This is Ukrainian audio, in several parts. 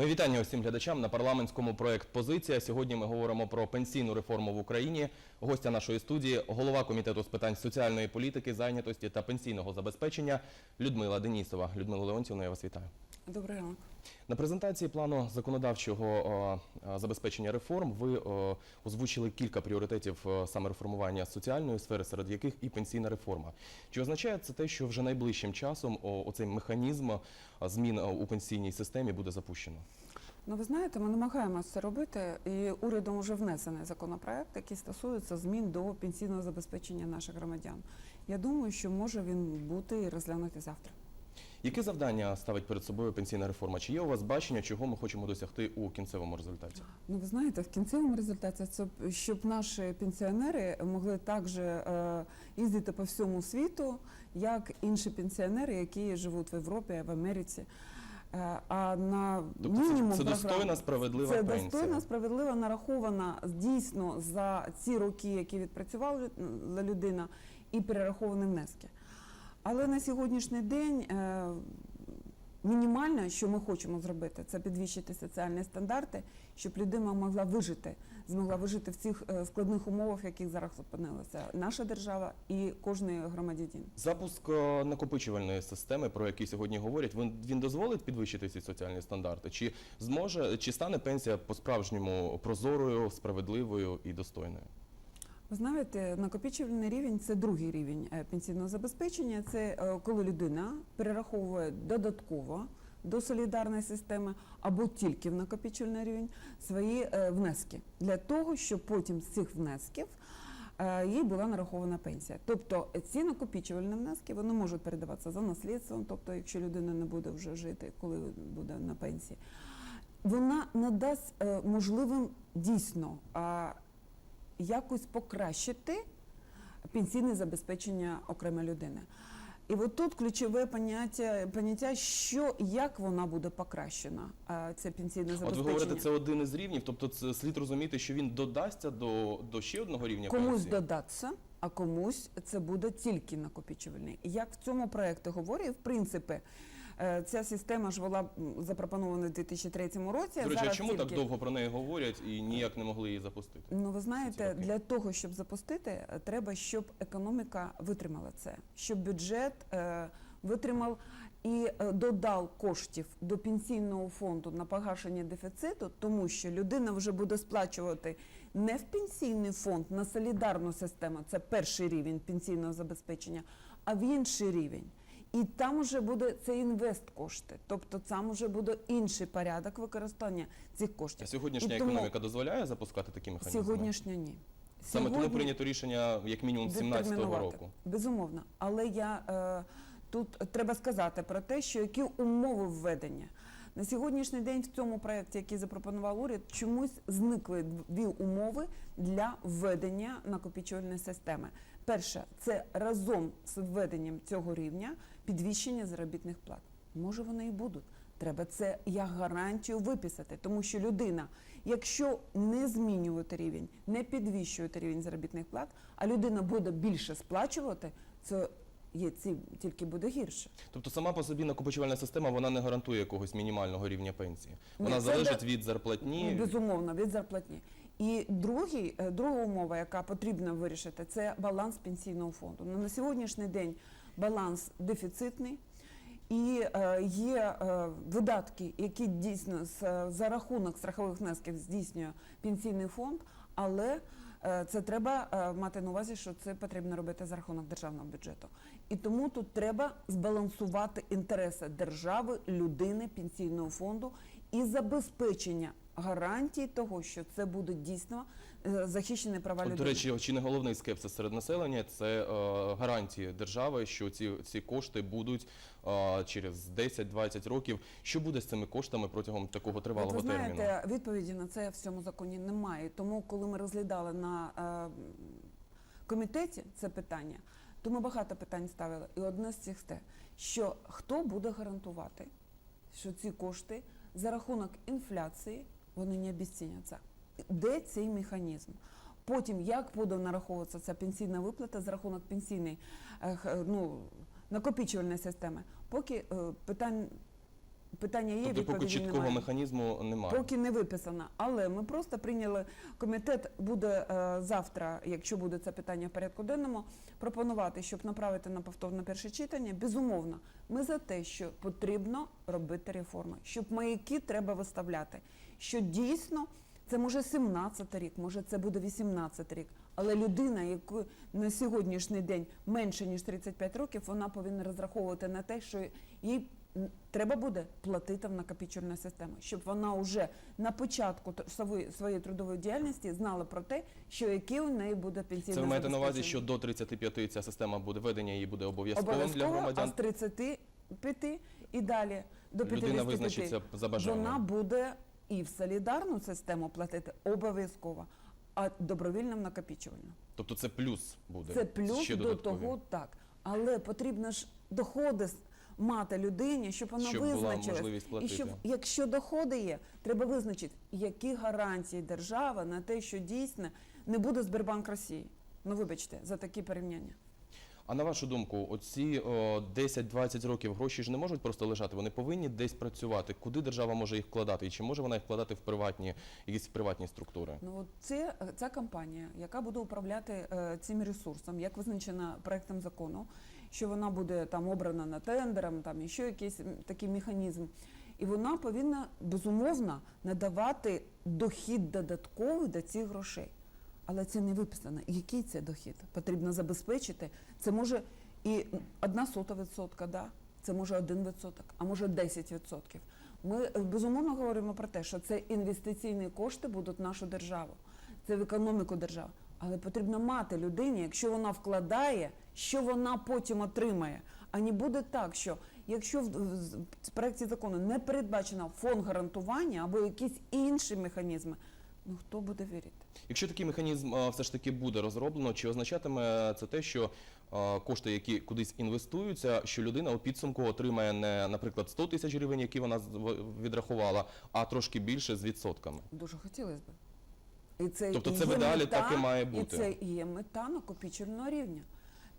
Мої вітання усім глядачам на парламентському проект Позиція. Сьогодні ми говоримо про пенсійну реформу в Україні. Гостя нашої студії, голова комітету з питань соціальної політики, зайнятості та пенсійного забезпечення Людмила Денісова. Людмила Леонтівна, я вас вітаю. Добрий ранок. На презентації плану законодавчого забезпечення реформ ви е, озвучили кілька пріоритетів е, саме реформування соціальної сфери, серед яких і пенсійна реформа. Чи означає це те, що вже найближчим часом оцей механізм е, змін у пенсійній системі буде запущено? Ну, ви знаєте, ми намагаємося це робити, і урядом вже внесений законопроект, який стосується змін до пенсійного забезпечення наших громадян. Я думаю, що може він бути і розглянути завтра. Яке завдання ставить перед собою пенсійна реформа? Чи є у вас бачення, чого ми хочемо досягти у кінцевому результаті? Ну, ви знаєте, в кінцевому результаті це щоб наші пенсіонери могли також е, їздити по всьому світу, як інші пенсіонери, які живуть в Європі, в Америці. Е, А на Тобто це, мінімум це достойна, справедлива Це пенсія. достойно, справедливо нарахована дійсно за ці роки, які відпрацювала людина, і перераховані внески. Але на сьогоднішній день е, мінімальне, що ми хочемо зробити, це підвищити соціальні стандарти, щоб людина могла вижити, змогла вижити в цих е, складних умовах, в яких зараз опинилася наша держава і кожний громадянин. Запуск е, накопичувальної системи, про який сьогодні говорять, він, він дозволить підвищити ці соціальні стандарти? Чи зможе, чи стане пенсія по-справжньому прозорою, справедливою і достойною? Знаєте, накопичувальний рівень це другий рівень е, пенсійного забезпечення. Це е, коли людина перераховує додатково до солідарної системи або тільки в накопичувальний рівень свої е, внески для того, щоб потім з цих внесків їй була нарахована пенсія. Тобто ці накопичувальні внески вони можуть передаватися за наслідством, тобто, якщо людина не буде вже жити, коли буде на пенсії, вона надасть можливим дійсно. Якось покращити пенсійне забезпечення окремої людини. І от тут ключове поняття, поняття, що як вона буде покращена, це пенсійне От ви забезпечення. говорите, це один із рівнів, тобто це слід розуміти, що він додасться до, до ще одного рівня комусь пенсії? додаться, а комусь це буде тільки накопичувальний. І Як в цьому проєкті говорить, в принципі, е, ця система ж була запропонована в 2003 році. До речі, а чому так довго про неї говорять і ніяк не могли її запустити? Ну, ви знаєте, для того, щоб запустити, е, треба, щоб економіка витримала це, щоб бюджет е, витримав і е, додав коштів до пенсійного фонду на погашення дефіциту, тому що людина вже буде сплачувати не в пенсійний фонд на солідарну систему, це перший рівень пенсійного забезпечення, а в інший рівень. І там вже буде це інвест кошти, тобто там вже буде інший порядок використання цих коштів. А сьогоднішня І тому- економіка дозволяє запускати такі механізми? Сьогоднішньо ні. Саме тому прийнято рішення як мінімум з 17-го року. Безумовно. Але я е, тут треба сказати про те, що які умови введення. На сьогоднішній день в цьому проєкті, який запропонував уряд, чомусь зникли дві умови для введення накопичувальної системи. Перше, це разом з введенням цього рівня підвищення заробітних плат. Може, вони і будуть. Треба це як гарантію виписати, тому що людина, якщо не змінювати рівень, не підвищувати рівень заробітних плат, а людина буде більше сплачувати, це є ці тільки буде гірше. Тобто сама по собі накопичувальна система вона не гарантує якогось мінімального рівня пенсії. Ні, Вона це залежить да- від зарплатні. Ну, безумовно від зарплатні. І другий, е, друга умова, яка потрібно вирішити, це баланс пенсійного фонду. Ну, на сьогоднішній день баланс дефіцитний. І е, є е, видатки, які дійсно з, за рахунок страхових внесків здійснює пенсійний фонд, але це треба мати на увазі, що це потрібно робити за рахунок державного бюджету. І тому тут треба збалансувати інтереси держави, людини, пенсійного фонду і забезпечення гарантій того, що це буде дійсно е, захищені права От, людини. до речі, чи не головний скепсис серед населення це е, гарантії держави, що ці, ці кошти будуть е, через 10-20 років. Що буде з цими коштами протягом такого От тривалого ви терміну? відповіді на це в цьому законі немає. Тому, коли ми розглядали на комітеті це питання, то ми багато питань ставили. І одне з цих те, що хто буде гарантувати, що ці кошти за рахунок інфляції вони не обіцінюються. Де цей механізм? Потім як буде нараховуватися ця пенсійна виплата за рахунок пенсійної е, ну, накопичувальної системи? Поки е, питань питання є, Тобто поки чіткого немає. механізму немає. Поки не виписано, але ми просто прийняли комітет буде е, завтра, якщо буде це питання в порядку денному, пропонувати, щоб направити на повторне перше читання. Безумовно, ми за те, що потрібно робити реформи, щоб маяки треба виставляти. Що дійсно це може 17 рік, може це буде 18 рік. Але людина, яку на сьогоднішній день менше ніж 35 років, вона повинна розраховувати на те, що їй треба буде платити в накопичувальну систему, щоб вона вже на початку своєї, трудової діяльності знала про те, що яке у неї буде пенсійне Це ви маєте на увазі, що до 35 ця система буде ведення її буде обов'язковим для обов'язково, а з 35 і далі до 55 Людина визначиться за бажанням. вона буде і в солідарну систему платити обов'язково, а добровільно в накопичувальну. Тобто це плюс буде. Це плюс ще до того, так. Але потрібно ж доходи мати людині, щоб вона Щоб була визначилась. можливість І платити. щоб, якщо доходи є, треба визначити, які гарантії держава на те, що дійсно не буде Сбербанк Росії. Ну, вибачте, за такі порівняння. А на вашу думку, оці о, 10-20 років гроші ж не можуть просто лежати, вони повинні десь працювати. Куди держава може їх вкладати? І чи може вона їх вкладати в приватні, якісь приватні структури? Ну от це ця компанія, яка буде управляти е, цим ресурсом, як визначена проектом закону, що вона буде там обрана на тендером, там і ще якийсь такий механізм. І вона повинна безумовно надавати дохід додатковий до цих грошей. Але це не виписано. Який це дохід? Потрібно забезпечити. Це може і одна сота відсотка, да? це може один відсоток, а може 10 відсотків. Ми е, безумовно говоримо про те, що це інвестиційні кошти будуть в нашу державу, це в економіку держави. Але потрібно мати людині, якщо вона вкладає, що вона потім отримає. А не буде так, що якщо в, в, в проекті закону не передбачено фонд гарантування або якісь інші механізми, ну хто буде вірити? Якщо такий механізм все ж таки буде розроблено, чи означатиме це те, що кошти, які кудись інвестуються, що людина у підсумку отримає не, наприклад, 100 тисяч гривень, які вона відрахувала, а трошки більше з відсотками? Дуже хотілося б. І це Тобто і це в є ідеалі мета, так і має І бути. це і є мета накопичувального рівня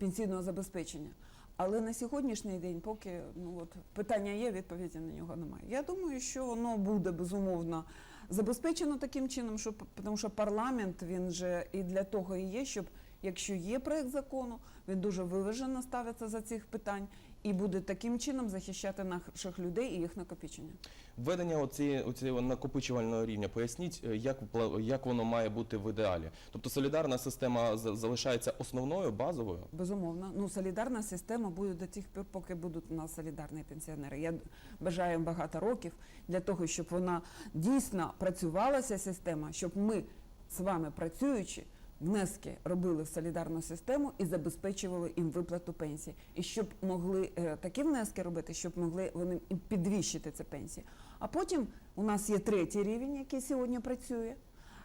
пенсійного забезпечення. Але на сьогоднішній день, поки ну от питання є, відповіді на нього немає. Я думаю, що воно буде безумовно забезпечено таким чином, що тому що парламент він же і для того і є, щоб якщо є проект закону, він дуже виважено ставиться за цих питань і буде таким чином захищати наших людей і їх накопичення. Введення оці, оцього накопичувального рівня, поясніть, е, як, як воно має бути в ідеалі. Тобто солідарна система за- залишається основною, базовою? Безумовно. Ну, солідарна система буде до тих пір, поки будуть у нас солідарні пенсіонери. Я бажаю їм багато років для того, щоб вона дійсно працювала ця система, щоб ми з вами працюючи. Внески робили в солідарну систему і забезпечували їм виплату пенсії, і щоб могли е, такі внески робити, щоб могли вони і підвищити ці пенсії. А потім у нас є третій рівень, який сьогодні працює.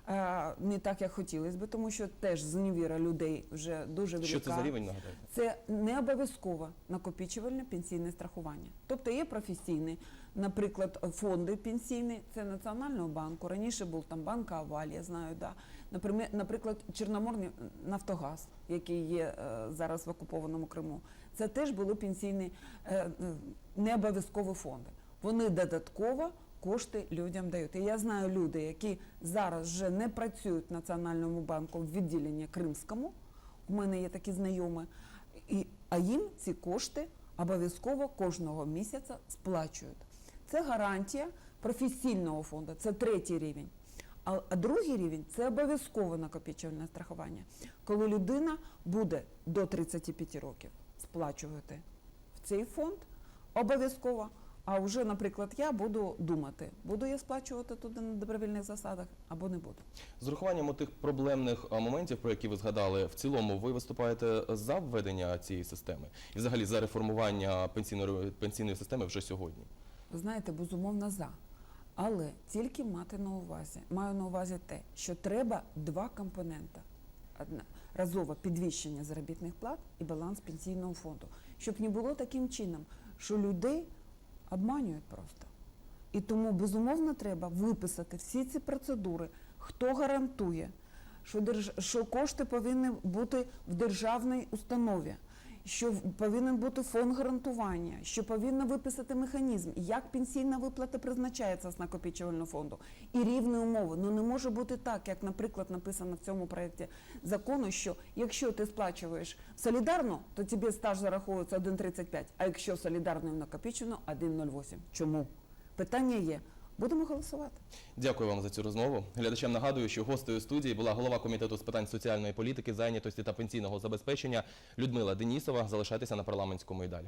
Е, Не так, як хотілося би, тому що теж зневіра людей вже дуже велика. Що це за рівень, нагадайте? Це не обов'язково накопичувальне пенсійне страхування. Тобто є професійні, наприклад, фонди пенсійні, це Національного банку. Раніше був там банк Аваль, я знаю, да. Наприклад, Чорноморний Нафтогаз, який є е, зараз в окупованому Криму. Це теж були пенсійні е, е, не обов'язкові фонди. Вони додатково кошти людям дають. І я знаю люди, які зараз вже не працюють в Національному банку в відділенні Кримському. У мене є такі знайомі, і, а їм ці кошти обов'язково кожного місяця сплачують. Це гарантія професійного фонду, це третій рівень. А, а другий рівень це обов'язкове накопичувальне страхування, коли людина буде до 35 років сплачувати в цей фонд обов'язково. А вже, наприклад, я буду думати, буду я сплачувати туди на добровільних засадах або не буду. З урахуванням тих проблемних моментів, про які ви згадали, в цілому ви виступаєте за введення цієї системи і взагалі за реформування пенсійної, пенсійної системи вже сьогодні. Ви знаєте, безумовно за. Але тільки мати на увазі, маю на увазі те, що треба два компоненти. Одна разове підвищення заробітних плат і баланс пенсійного фонду, щоб не було таким чином, що людей обманюють просто. І тому безумовно треба виписати всі ці процедури, хто гарантує, що, держ... що кошти повинні бути в державній установі. Що повинен бути фонд гарантування, що повинно виписати механізм, як пенсійна виплата призначається з накопичувального фонду, і рівні умови. Ну не може бути так, як, наприклад, написано в цьому проєкті закону, що якщо ти сплачуєш солідарно, то тобі стаж зараховується 1,35, а якщо солідарно і накопичено 1,08. Чому? Питання є. Будемо голосувати. Дякую вам за цю розмову. Глядачам нагадую, що гостею студії була голова комітету з питань соціальної політики, зайнятості та пенсійного забезпечення Людмила Денісова. Залишайтеся на парламентському і далі.